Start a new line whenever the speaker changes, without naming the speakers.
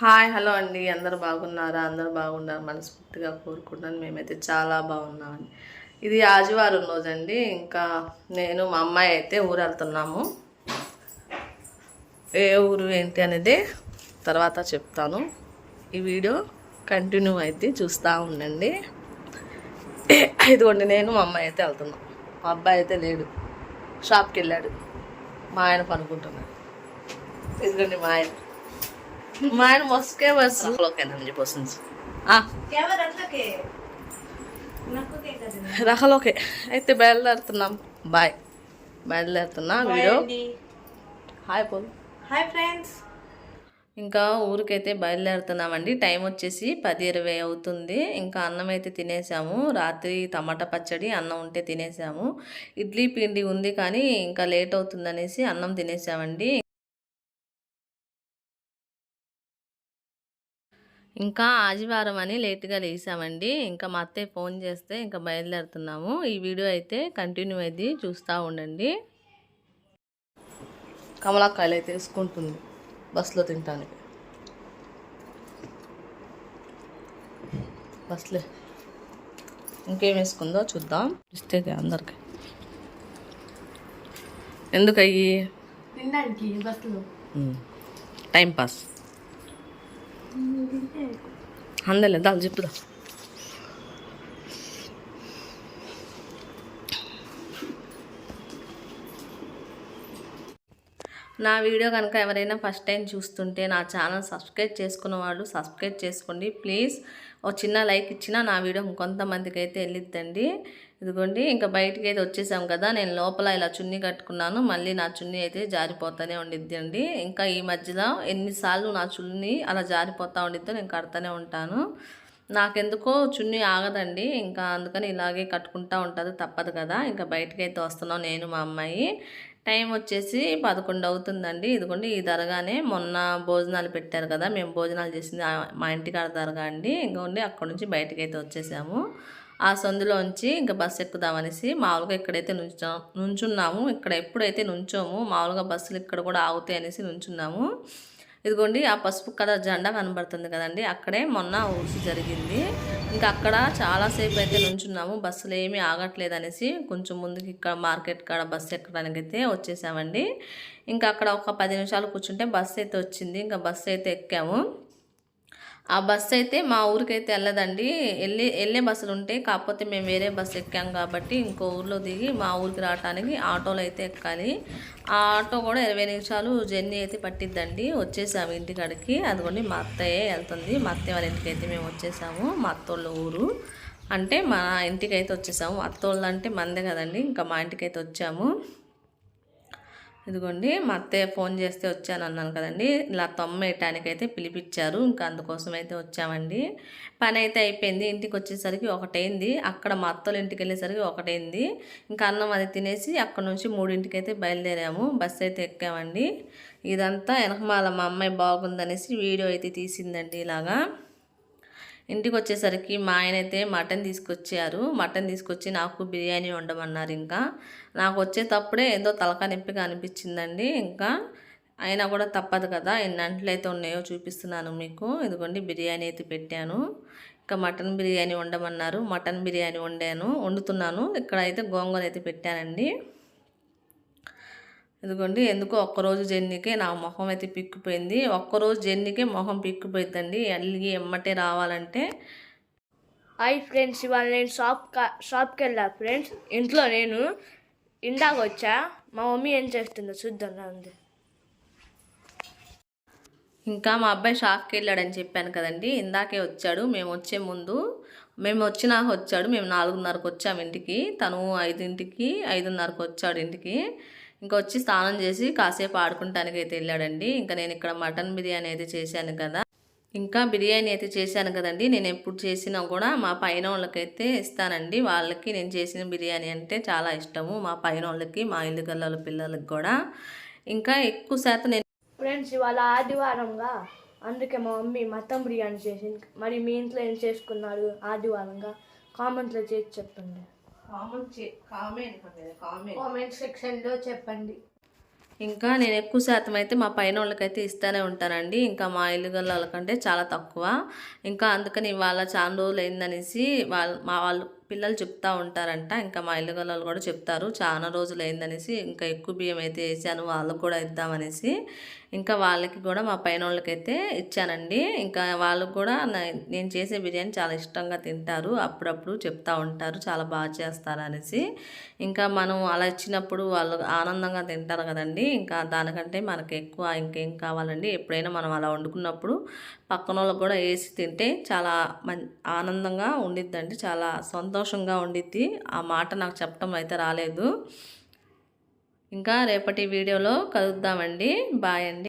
Hi hello అండి. అందరు బాగున్నారా? అందరు బాగున్నారు మనస్ఫూర్తిగా కోరుకుంటున్నాను. మేమైతే చాలా బాగున్నామండి. ఇది ఆదివారం రోజండి. ఇంకా నేను మా అమ్మాయి అయితే ఊరు వెళ్తున్నాము ఏ ఊరు ఏంటి అనేది తర్వాత చెప్తాను. ఈ వీడియో కంటిన్యూ అయితే చూస్తూ ఉండండి. ఇదిగోండి నేను మా అమ్మాయి అయితే వెళ్తున్నాం. మా అబ్బాయి అయితే లేడు. షాప్కి వెళ్ళాడు. మా ఆయన పనుకుంటున్నాడు. ఇదిగోండి మా ఆయన. బస్సు ఓకేనండి వస్తుంది రకలోకే అయితే బయలుదేరుతున్నాం బాయ్ బయలుదేరుతున్నా వీడియో హాయ్ పోల్
హాయ్ ఫ్రెండ్స్
ఇంకా ఊరికైతే బయలుదేరుతున్నామండి టైం వచ్చేసి పది ఇరవై అవుతుంది ఇంకా అన్నం అయితే తినేసాము రాత్రి టమాటా పచ్చడి అన్నం ఉంటే తినేసాము ఇడ్లీ పిండి ఉంది కానీ ఇంకా లేట్ అవుతుందనేసి అన్నం తినేసామండి ఇంకా ఆదివారం అని లేట్గా లేసామండి. ఇంకా మా అత్తయ్య ఫోన్ చేస్తే ఇంకా బయలుదేరుతున్నాము. ఈ వీడియో అయితే కంటిన్యూ అయితే చూస్తూ ఉండండి. కమలాకాయలు అయితే వేసుకుంటుంది బస్సులో తింటానికి బస్లే ఇంకేం వేసుకుందో చూద్దాం. ఇస్తే అందరికి. ఎందుకు అయ్యి
తినడానికి బస్సులో
టైం పాస్. అందలే దాని చెప్పుదా. నా వీడియో కనుక ఎవరైనా ఫస్ట్ టైం చూస్తుంటే నా ఛానల్ సబ్స్క్రైబ్ చేసుకున్న వాళ్ళు సబ్స్క్రైబ్ చేసుకోండి. ప్లీజ్ ఒక చిన్న లైక్ ఇచ్చినా నా వీడియో ఇంకొంతమందికి అయితే వెళ్ళిద్దండి. ఇదిగోండి ఇంకా బయటికి అయితే వచ్చేసాం కదా నేను లోపల ఇలా చున్నీ కట్టుకున్నాను మళ్ళీ నా చున్నీ అయితే జారిపోతూనే ఉండిద్ది అండి ఇంకా ఈ మధ్యలో ఎన్నిసార్లు నా చున్నీ అలా జారిపోతూ ఉండిద్దో నేను కడతానే ఉంటాను. నాకెందుకో చున్నీ ఆగదండి ఇంకా అందుకని ఇలాగే కట్టుకుంటా ఉంటుంది తప్పదు కదా. ఇంకా బయటకు అయితే వస్తున్నాం నేను మా అమ్మాయి. టైం వచ్చేసి పదకొండు అవుతుందండి. ఇదిగోండి ఈ దరగానే మొన్న భోజనాలు పెట్టారు కదా మేము భోజనాలు చేసింది మా ఇంటికాడ దరగా అండి. ఇంకోండి అక్కడ నుంచి బయటకు అయితే వచ్చేసాము. ఆ సందులోంచి ఇంకా బస్సు ఎక్కుదామనేసి మామూలుగా ఇక్కడైతే నుంచా నుంచున్నాము. ఇక్కడ ఎప్పుడైతే నుంచోము మామూలుగా బస్సులు ఇక్కడ కూడా ఆగుతాయి అనేసి నుంచున్నాము. ఇదిగోండి ఆ పసుపు కలర్ జెండా కనబడుతుంది కదండి. అక్కడే మొన్న ఊసి జరిగింది. ఇంకా అక్కడ చాలాసేపు అయితే నుంచున్నాము. బస్సులు ఏమీ ఆగట్లేదు అనేసి కొంచెం ముందుకి ఇక్కడ మార్కెట్ కాడ బస్సు ఎక్కడానికి అయితే వచ్చేసామండి. ఇంకా అక్కడ ఒక పది నిమిషాలు కూర్చుంటే బస్సు అయితే వచ్చింది. ఇంకా బస్సు అయితే ఎక్కాము. ఆ బస్సు అయితే మా ఊరికైతే వెళ్ళదండి. వెళ్ళి వెళ్ళే బస్సులు ఉంటాయి కాకపోతే మేము వేరే బస్సు ఎక్కాం కాబట్టి ఇంకో ఊర్లో దిగి మా ఊరికి రావడానికి ఆటోలో అయితే ఎక్కాలి. ఆ ఆటో కూడా ఇరవై నిమిషాలు జర్నీ అయితే పట్టిద్దండి. వచ్చేసాము ఇంటికాడికి. అదిగోండి మా అత్తయ్యే వెళ్తుంది. మా అత్తయ్య వాళ్ళ ఇంటికి అయితే మేము వచ్చేసాము. మా అత్తోళ్ళ ఊరు. అంటే మా ఇంటికి అయితే వచ్చేసాము. అత్తోళ్ళు అంటే మందే కదండి. ఇంకా మా ఇంటికి అయితే వచ్చాము. ఇదిగోండి మా అత్తయ్య ఫోన్ చేస్తే వచ్చాను అన్నాను కదండి. ఇలా తొమ్మేయటానికి అయితే పిలిపించారు ఇంకా అందుకోసం అయితే వచ్చామండి. పని అయితే అయిపోయింది ఇంటికి వచ్చేసరికి ఒకటైంది. అక్కడ మా అత్తలు ఇంటికి వెళ్ళేసరికి ఒకటైంది. ఇంకా అన్నం అది తినేసి అక్కడ నుంచి మూడింటికి అయితే బయలుదేరాము బస్సు అయితే ఎక్కామండి. ఇదంతా వెనకమాల మా అమ్మాయి బాగుందనేసి వీడియో అయితే తీసిందండి ఇలాగా. ఇంటికి వచ్చేసరికి మా ఆయన అయితే మటన్ తీసుకొచ్చారు. మటన్ తీసుకొచ్చి నాకు బిర్యానీ వండమన్నారు ఇంకా. నాకు వచ్చేటప్పుడే ఏదో తలకా నొప్పిగా అనిపించిందండి. ఇంకా అయినా కూడా తప్పదు కదా ఎన్ని అంట్లు అయితే ఉన్నాయో చూపిస్తున్నాను మీకు. ఇదిగోండి బిర్యానీ అయితే పెట్టాను. ఇంకా మటన్ బిర్యానీ వండమన్నారు. మటన్ బిర్యానీ వండాను వండుతున్నాను. ఇక్కడ అయితే గోంగూర అయితే పెట్టానండి. ఇదిగోండి ఎందుకో ఒక్కరోజు జర్నీకే నా మొహం అయితే పిక్కిపోయింది. ఒక్కరోజు జర్నీకే మొహం పిక్కిపోయిందండి అల్లి ఎమ్మటే రావాలంటే.
హాయ్ ఫ్రెండ్స్ ఇవాళ నేను షాప్ షాప్కి వెళ్ళా ఫ్రెండ్స్ ఇంట్లో నేను ఇందాక వచ్చా. మా మమ్మీ ఏం చేస్తుందో చూద్దాం రండి.
ఇంకా మా అబ్బాయి షాప్కి వెళ్ళాడని చెప్పాను కదండి. ఇందాకే వచ్చాడు. మేము వచ్చే ముందు మేము వచ్చినాక వచ్చాడు. మేము నాలుగున్నరకు వచ్చాము ఇంటికి. తను ఐదింటికి ఐదున్నరకు వచ్చాడు ఇంటికి. ఇంకా వచ్చి స్నానం చేసి కాసేపు ఆడుకుంటానికి అయితే వెళ్ళాడండి. ఇంకా నేను ఇక్కడ మటన్ బిర్యానీ అయితే చేశాను కదా. ఇంకా బిర్యానీ అయితే చేశాను కదండి. నేను ఎప్పుడు చేసినా కూడా మా పైన వాళ్ళకైతే ఇస్తానండి. వాళ్ళకి నేను చేసిన బిర్యానీ అంటే చాలా ఇష్టము. మా పైన వాళ్ళకి మా ఇల్లు గల్లల పిల్లలకి కూడా. ఇంకా ఎక్కువ శాతం నేను
ఫ్రెండ్స్ ఇవాళ ఆదివారంగా అందుకే మా మమ్మీ మటన్ బిర్యానీ చేసింది. మరి మీ ఇంట్లో ఏం చేసుకున్నారు ఆదివారంగా? కామెంట్లో చేసి చెప్పండి.
Comment comment comment.
కామెంట్ సెక్షన్లో చెప్పండి.
ఇంకా నేను ఎక్కువ శాతం అయితే మా పైన వాళ్ళకైతే ఇస్తూనే ఉంటానండి. ఇంకా మా ఇల్లు వాళ్ళకంటే చాలా తక్కువ. ఇంకా అందుకని ఇవాళ చాలా రోజులు అయిందనేసి వాళ్ళ మా వాళ్ళు పిల్లలు చెప్తా ఉంటారంట. ఇంకా మా ఇల్లు గొల్లలు కూడా చెప్తారు. చాలా రోజులు అయిందనేసి ఇంకా ఎక్కువ బియ్యం అయితే వేసాను. వాళ్ళకు కూడా ఇద్దామనేసి ఇంకా వాళ్ళకి కూడా మా పైన వాళ్ళకైతే ఇచ్చానండి. ఇంకా వాళ్ళకు కూడా నేను చేసే బిర్యానీ చాలా ఇష్టంగా తింటారు. అప్పుడప్పుడు చెప్తూ ఉంటారు. చాలా బాగా చేస్తారు అనేసి ఇంకా మనం అలా ఇచ్చినప్పుడు వాళ్ళు ఆనందంగా తింటారు కదండి. ఇంకా దానికంటే మనకి ఎక్కువ ఇంకేం కావాలండి. ఎప్పుడైనా మనం అలా వండుకున్నప్పుడు పక్కన వాళ్ళకి కూడా వేసి తింటే చాలా మం ఆనందంగా ఉండిద్దండి. చాలా సొంత సంతోషంగా ఉండిద్ది. ఆ మాట నాకు చెప్పడం అయితే రాలేదు. ఇంకా రేపటి వీడియోలో కలుద్దామండి. బాయ్ అండి.